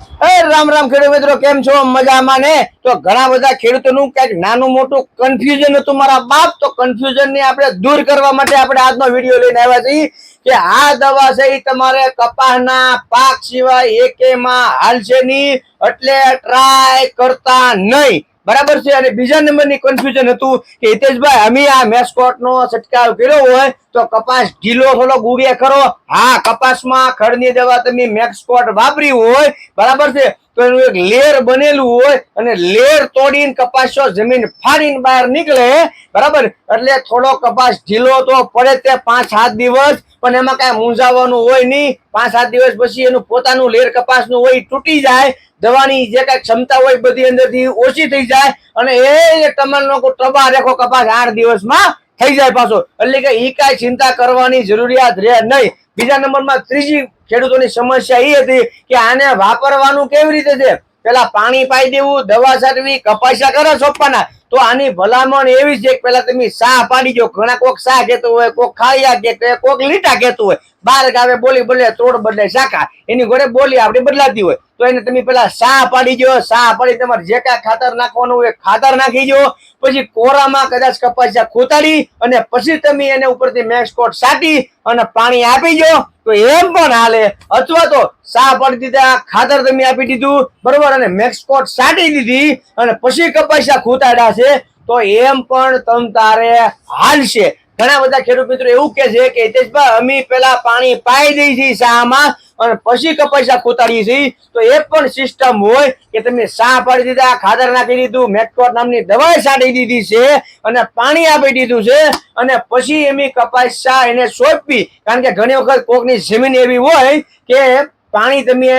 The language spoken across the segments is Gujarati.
રામ રામ ખેડૂત મિત્રો, કેમ છો? મજામાં ને? તો ઘણા બધા ખેડૂતોનું કંઈક નાનું મોટું કન્ફ્યુઝન હતું મારા બાપ, તો કન્ફ્યુઝન ને આપણે દૂર કરવા માટે આપણે આજનો વીડિયો લઈને આવ્યા છીએ કે આ દવા છે એ તમારે કપાસના પાક સિવાય એકેમાં હાલશે નહીં એટલે ટ્રાય કરતા નહીં. બરાબર છે? અને બીજા નંબરની કન્ફ્યુઝન હતું કે હિતેશભાઈ, અમે આ મેસ્કોટનો છંટકાવ કર્યો હોય તો કપાસ ઢીલો થોડો ગુડિયા કરો હા, કપાસમાં ખડની દવા તમે મેક્સકોટ વાપરી હોય, બરાબર છે? તો એનું એક લેર બનેલું હોય અને લેર તોડીને કપાસો જમીન ફાડીને બહાર નીકળે, બરાબર? એટલે થોડો કપાસ ઢીલો તો પડે તે પાંચ સાત દિવસ, પણ એમાં કાંઈ મૂંઝાવાનું હોય નહીં. પાંચ સાત દિવસ પછી એનું પોતાનું લેર કપાસનું હોય તૂટી જાય, દવાની જે કાંઈ ક્ષમતા હોય બધી અંદરથી ઓછી થઈ જાય, અને એ તમારો ટબા રેખો કપાસ આઠ દિવસમાં થઈ જાય પાછો. એટલે કે એ કાંઈ ચિંતા કરવાની જરૂરિયાત રહે નહીં. બીજા નંબરમાં ત્રીજી ખેડૂતોની સમસ્યા એ હતી કે આને વાપરવાનું કેવી રીતે છે? પેલા પાણી પાઈ દેવું, દવા સારવી, કપાસા કરો સોંપવાના. તો આની ભલામણ એવી છે કે પેલા તમે સાહ પાડી દો. ઘણા કોક સાહ કહેતું હોય, કોક ખાળિયા કે કોક લીટા કહેતું હોય. બાર ગાવે બોલી બદલે તોડ બદલે શાખા. એની ઘોડે બોલી આપણી બદલાતી હોય. તો એને તમે પેલા સા પાડી દો. સાહ પાડી તમારે જે કાંઈ ખાતર નાખવાનું હોય ખાતર નાખી દો. પછી કોરામાં કદાચ કપાસિયા ખોતાડી અને પછી તમે એને ઉપરથી મેક્સકોટ સાટી અને પાણી આપી દો. તો એમ પણ હાલે. અથવા તો સા પડી દીધા, ખાતર તમે આપી દીધું, બરોબર? અને મેક્સકોટ સાટી દીધી અને પછી કપાસા ખોતાડ્યા છે. તો એમ પણ તમ તારે હાલશે. ઘણા બધા ખેડૂત મિત્રો એવું કે છે કે હિતેશભાઈ, અમે પેલા પાણી પાઈ દઈ છીએ શામાં અને પછી કપાસા કોતાડીએ છીએ, તો એ પણ સિસ્ટમ હોય કે તમે સા પાડી દીધા, ખાતર નાખી દીધું મેટકોટ નામની દવાઈ છાંટી દીધી છે, અને પાણી આપી દીધું છે, અને પછી એમની કપાસા એને સોંપવી. કારણ કે ઘણી વખત કોકની જમીન એવી હોય કે પાણી તમે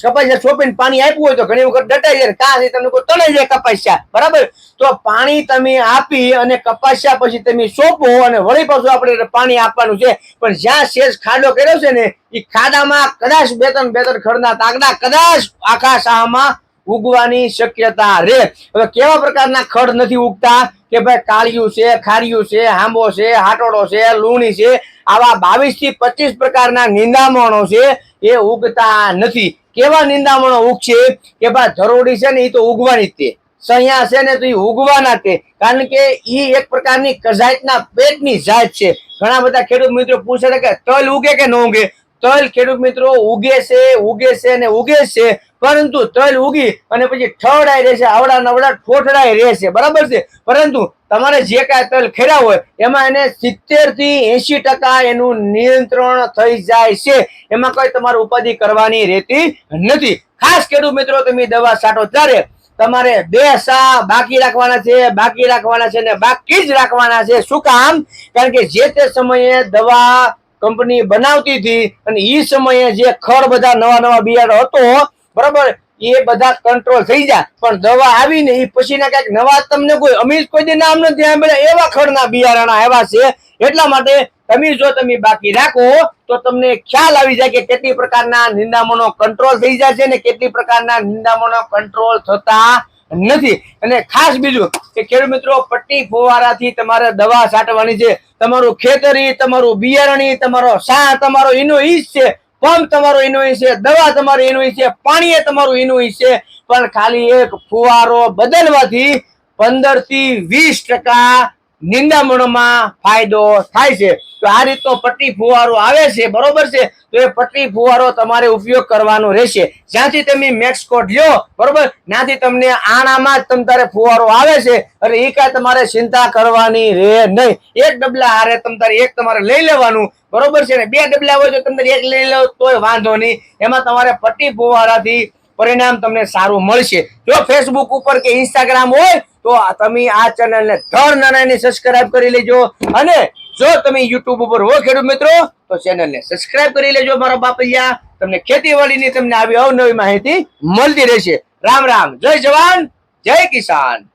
કપાસિયા સોંપીને પાણી આપ્યું હોય તો ઘણી વખત ડટાઈ જાય કાં તમને કોઈ તણાઈ જાય કપાસિયા, બરાબર? તો પાણી તમે આપી અને કપાસિયા પછી તમે સોંપો અને વળી પાછું આપણે પાણી આપવાનું છે. પણ જ્યાં શેષ ખાડો કર્યો છે ને એ ખાડામાં કદાચ બે ત્રણ બે ત્રણ ખડના તાગડા કદાચ આખા શાહમાં ઉગવાની શક્યતા રહે. હવે કેવા પ્રકારના ખડ નથી ઉગતા કે ભાઈ કાળિયું છે, ખારિયું છે આંબો છે, હાટોડો છે, લુણી છે, આવા બાવીસથી પચીસ પ્રકારના નિંદામણો છે. એ ઉગતા નથી. કેવા નિંદામણો ઉગશે? કે ભાઈ ધરોડી છે ને એ તો ઉગવાની જ તે. સૈયા છે ને તો એ ઉગવાના તે. કારણ કે એ એક પ્રકારની કઝાયતના પેટની જાત છે. ઘણા બધા ખેડૂત મિત્રો પૂછે છે કે તલ ઉગે કે ન ઉગે? તલ ખેડૂત મિત્રો ઉગે છે ઉગે છે ને ઉગે છે. પરંતુ તલ ઉગી અને પછી ઠવડાઈ રહેશે આવડા નવડા ઠોઠડાઈ રહેશે બરાબર છે? પરંતુ તમારે જે કાંઈ તલ ખેરા હોય, એમાં એને સિત્તેરથી એસી ટકા એનું નિયંત્રણ થઈ જાય છે. એમાં કોઈ તમારે ઉપાધિ કરવાની રહેતી નથી. ખાસ ખેડૂત મિત્રો, તમે દવા છાંટો ત્યારે તમારે બે સા બાકી રાખવાના છે, બાકી રાખવાના છે ને બાકી જ રાખવાના છે. શું કામ? કારણ કે જે તે સમયે દવા કંપની બનાવતી હતી અને એ સમયે જે ખડ બધા નવા નવા બિયારણો હતો, બરાબર, એ બધા કંટ્રોલ થઈ જાય પણ દવા આવીને એ પછીના કંઈક નવા તમને કોઈ, અમીર કોઈ દી નામ નથી સાંભળ્યા, એવા ખડના બિયારણા આવ્યા છે. એટલા માટે તમે જો તમે બાકી રાખો, તો તમને ખ્યાલ આવી જાય કે કેટલી પ્રકારના નિંદામણો કંટ્રોલ થઈ જાય છે ને કેટલી પ્રકારના નિંદામણો કંટ્રોલ થતા નથી. અને ખાસ બીજું કે ખેડૂત મિત્રો, પટ્ટી ફુવારાથી તમારે દવા છાંટવાની છે. તમારું ખેતરી, તમારું બિયારણી, તમારો સા તમારો એનો ઈજ છે. પંપ તમારો એનો ઈ છે, દવા તમારો ઇનોઈસ છે પાણી એ તમારું એનું ઈ છે. પણ ખાલી એક ફુવારો બદલવાથી પંદરથી વીસ ટકા નિંદામણોમાં ફાયદો થાય છે. તો આ રીતનો પટ્ટી ફુવારો આવે છે, બરોબર છે? તો એ પટ્ટી ફુવારો તમારે ઉપયોગ કરવાનો રહેશે. જ્યાંથી તમે મેક્સકોટ લ્યો, બરોબર? ત્યાંથી તમને આણામાં જ તમ તારે ફુવારો આવે છે, અને એ કાંઈ તમારે ચિંતા કરવાની રહે નહીં. એક ડબલા હારે તમ તારે એક તમારે લઈ લેવાનું, બરોબર છે ને? બે ડબલા હોય તો તમને એક લઈ લો, તોય વાંધો નહીં. એમાં તમારે પટ્ટી ફુવારાથી પરિણામ તમને સારું મળશે. જો ફેસબુક ઉપર કે ઇન્સ્ટાગ્રામ હોય તો તમે આ ચેનલને ધડ નાનાની સબસ્ક્રાઇબ કરી લેજો. અને જો તમે યુટ્યુબ ઉપર હો ખેડૂત મિત્રો, તો ચેનલને સબસ્ક્રાઇબ કરી લેજો, મારા બાપૈયા તમને ખેતીવાડીની તમને આવી અવનવી માહિતી મળતી રહેશે. રામ રામ. જય જવાન. જય કિસાન.